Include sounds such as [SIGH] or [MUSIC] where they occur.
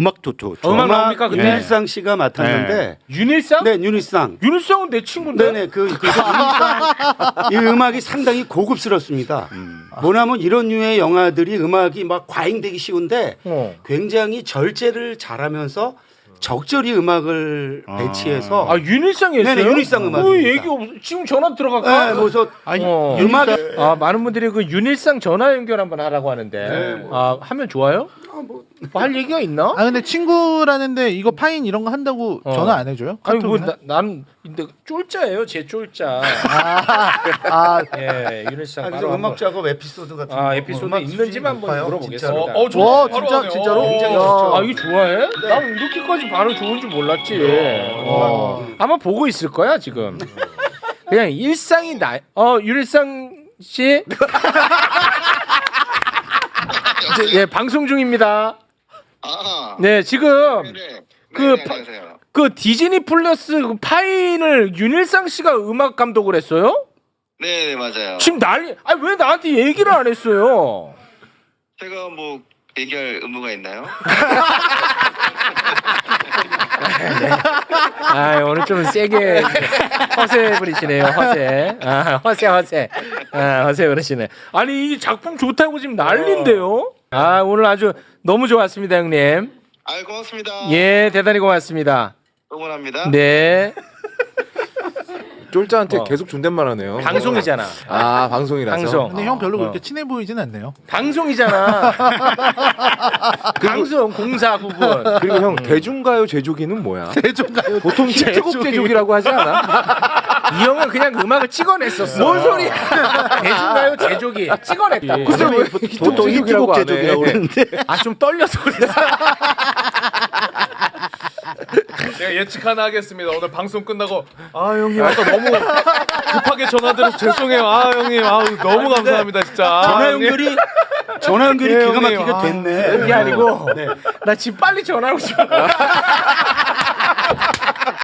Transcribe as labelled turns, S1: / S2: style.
S1: 음악 도토.
S2: 어, 음악 나옵니까?
S1: 윤일상 씨가 맡았는데
S2: 윤일상?
S1: 네, 윤일상.
S2: 윤일상은 내 친구인데.
S1: 네네 그, 그 윤일상 이 음악이 상당히 고급스럽습니다. 뭐냐면 이런 류의 영화들이 음악이 막 과잉되기 쉬운데
S2: 어.
S1: 굉장히 절제를 잘하면서 적절히 음악을 배치해서
S2: 아 윤일상이었어요?
S1: 네네, 윤일상 음악입니다.
S2: 어, 얘기 없. 지금 전화 들어갈까?
S1: 네, 뭐서
S2: 어.
S1: 음악
S2: 아 많은 분들이 그 윤일상 전화 연결 한번 하라고 하는데
S1: 네,
S2: 아 하면 좋아요?
S1: 뭐.
S2: 뭐 할 얘기가 있나?
S3: 아 근데 친구라는데 이거 파인 이런 거 한다고
S2: 어.
S3: 전화 안 해줘요?
S2: 아니 뭐
S3: 카톡이나?
S2: 나, 나는 근데 쫄자예요 제 쫄자. [LAUGHS]
S3: 아,
S2: 예 윤일상
S1: 아,
S2: 바로
S1: 그래서 음악 작업 에피소드 같은
S2: 아
S1: 거,
S2: 에피소드
S1: 음악
S2: 있는지만
S1: 수준이
S2: 한번
S1: 높아요,
S2: 물어보겠습니다.
S1: 진짜로.
S4: 어, 좋네.
S3: 와
S4: 바로
S3: 진짜
S4: 하네요.
S3: 진짜로?
S1: 굉장히
S3: 야.
S1: 좋죠.
S2: 아 이거 좋아해? 난 이렇게까지 반응 좋은 줄 몰랐지. 어. 아마 보고 있을 거야 지금. 그냥 일상이 나. 어 윤일상 씨. [LAUGHS] 이제, 예 방송 중입니다.
S5: 아,
S2: 네 지금
S5: 네.
S2: 그
S5: 네,
S2: 파-
S5: 안녕하세요.
S2: 그 디즈니 플러스 그 파인을 윤일상 씨가 음악 감독을 했어요?
S5: 네, 네, 맞아요.
S2: 지금 난리. 아니 왜 나한테 얘기를 안 했어요?
S5: 제가 뭐 얘기할 의무가 있나요? [LAUGHS]
S2: 아 오늘 좀 세게 허세 부리시네요 허세 아 허세 허세 아 허세 부리시네 아니 이 작품 좋다고 지금 난리인데요 아 오늘 아주 너무 좋았습니다 형님
S5: 아, 고맙습니다.
S2: 예 대단히 고맙습니다
S5: 응원합니다.
S2: 네 [LAUGHS]
S4: 쫄자한테
S2: 어.
S4: 계속 존댓말하네요.
S2: 방송이잖아
S4: 아 방송이라서.
S2: 방송.
S3: 근데 형 별로
S2: 어.
S3: 그렇게 친해 보이진 않네요.
S2: 방송이잖아 방송 공사 부분
S4: 그리고 형 대중가요 제조기는 뭐야?
S3: 대중가요.
S4: 보통 히트곡 제조기라고 하지 않아? [LAUGHS]
S2: 이 형은 그냥 음악을 찍어냈었어 뭔 소리야 대중가요 제조기 찍어냈다
S4: 근데 왜 보통 히트곡 제조기라고 그러는데? [LAUGHS]
S2: 아좀 떨려서 그랬어 [LAUGHS]
S6: 제가 예측 하나 하겠습니다. 오늘 방송 끝나고 아 형님 아까 너무 급하게 전화드려서 죄송해요. 아 형님 아 너무 감사합니다 진짜. 아,
S1: 전화
S6: 형님.
S1: 연결이 전화 연결이
S6: 예,
S1: 기가
S6: 형님.
S1: 막히게
S6: 아.
S1: 됐네.
S2: 그게 아니고 나 지금 빨리 전화하고 싶어 [LAUGHS]